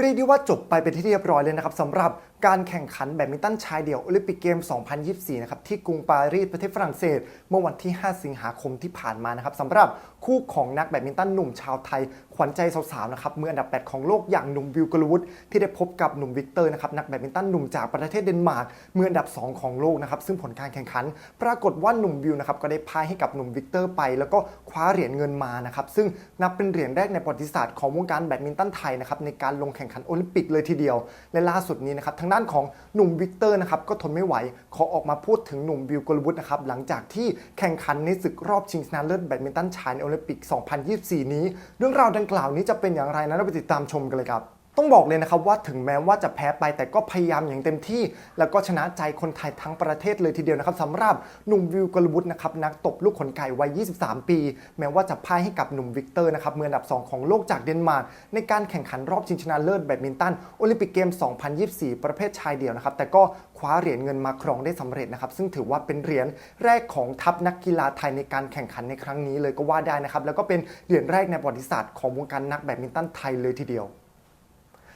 เรียกได้ว่าจบไปเป็นที่เรียบร้อยเลยนะครับสำหรับการแข่งขันแบดมินตันชายเดี่ยวโอลิมปิกเกม 2024 นะครับที่กรุงปารีสประเทศฝรั่งเศส เมื่อวันที่ 5 สิงหาคมที่ผ่านมานะครับสำหรับคู่ของนักแบดมินตันหนุ่มชาวไทย ขวัญใจสาวๆนะครับเมื่ออันดับ 8 ของโลกอย่างหนุ่มวิวกลวุฒิที่ได้พบกับหนุ่มวิกเตอร์นะครับนักแบดมินตันหนุ่มจากประเทศเดนมาร์กเมื่ออันดับ 2 ของโลกนะครับซึ่งผลการแข่งขัน ปรากฏว่าหนุ่มวิวนะครับก็ได้พ่ายให้กับหนุ่มวิกเตอร์ไป แล้วก็คว้าเหรียญเงินมานะครับซึ่งนับเป็นเหรียญแรกในประวัติศาสตร์ของวงการแบดมินตันไทยนะครับในการลงแข่งขันโอลิมปิกเลยทีเดียวและล่าสุดนี้นะครับทางด้านของหนุ่มวิกเตอร์นะครับก็ทนไม่ไหว ขอออกมาพูดถึงหนุ่มวิวกลวุฒินะครับหลังจากที่แข่งขันในศึกรอบชิงชนะเลิศแบดมินตันชายในโอลิมปิก 2024 นี้ เรื่องราวดังกล่าวนี้จะเป็นอย่างไรนั้นเราไปติดตามชมกันเลยครับ ต้องบอกเลยนะครับว่าถึงแม้ว่าจะแพ้ไปแต่ก็พยายามอย่างเต็มที่ แล้วก็ชนะใจคนไทยทั้งประเทศเลยทีเดียวนะครับสำหรับหนุ่มวิวกลวุฒินะครับนักตบลูกขนไก่วัย 23 ปี แม้ว่าจะพ่ายให้กับหนุ่มวิกเตอร์นะครับมืออันดับ 2 ของโลกจากเดนมาร์กในการแข่งขันรอบชิงชนะเลิศแบดมินตันโอลิมปิกเกม 2024 ประเภทชายเดี่ยวนะครับแต่ก็คว้าเหรียญเงินมาครองได้สำเร็จนะครับซึ่งถือว่าเป็นเหรียญแรกของทัพนักกีฬาไทยในการแข่งขันในครั้งนี้เลยก็ว่าได้นะครับแล้วก็เป็นเหรียญแรกในประวัติศาสตร์ของวงการนักแบดมินตันไทยเลยทีเดียว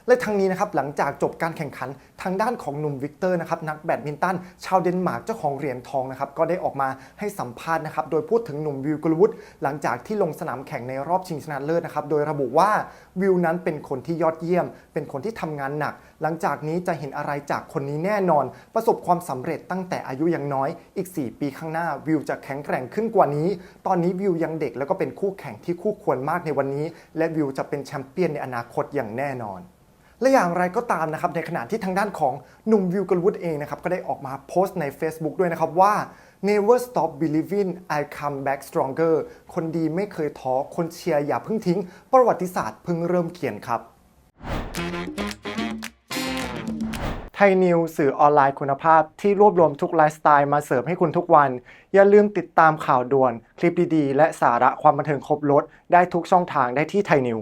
และทั้งนี้นะครับหลังจากจบการแข่งขันทางด้านของหนุ่มวิกเตอร์นะครับนักแบดมินตันชาวเดนมาร์กเจ้าของเหรียญทองนะครับก็ได้ออกมาให้สัมภาษณ์นะครับโดยพูดถึงหนุ่มวิวกลวุฒิหลังจากที่ลงสนามแข่งในรอบชิงชนะเลิศนะครับโดยระบุว่าวิวนั้นเป็นคนที่ยอดเยี่ยม เป็นคนที่ทำงานหนัก หลังจากนี้จะเห็นอะไรจากคนนี้แน่นอน ประสบความสำเร็จตั้งแต่อายุยังน้อยอีก 4 ปีข้างหน้าวิวจะแข็งแกร่งขึ้นกว่านี้ ตอนนี้วิวยังเด็กแล้วก็เป็นคู่แข่งที่คู่ควรมากในวันนี้ และวิวจะเป็นแชมเปี้ยนในอนาคตอย่างแน่นอน และอย่างไรก็ตามนะครับในขณะที่ทางด้านของหนุ่มวิวกลวุฒเองนะครับก็ได้ออกมาโพสต์ใน Facebook ด้วยนะครับว่า never stop believing I come back stronger คนดีไม่เคยท้อคนเชียร์อย่าเพิ่งทิ้ง ประวัติศาสตร์เพิ่งเริ่มเขียนครับไทยนิวสื่อออนไลน์คุณภาพที่รวบรวมทุกไลฟ์สไตล์มาเสิร์ฟให้คุณทุกวัน อย่าลืมติดตามข่าวด่วน คลิปดีๆ และสาระความบันเทิงครบรถได้ทุกช่องทางได้ที่ไทยนิว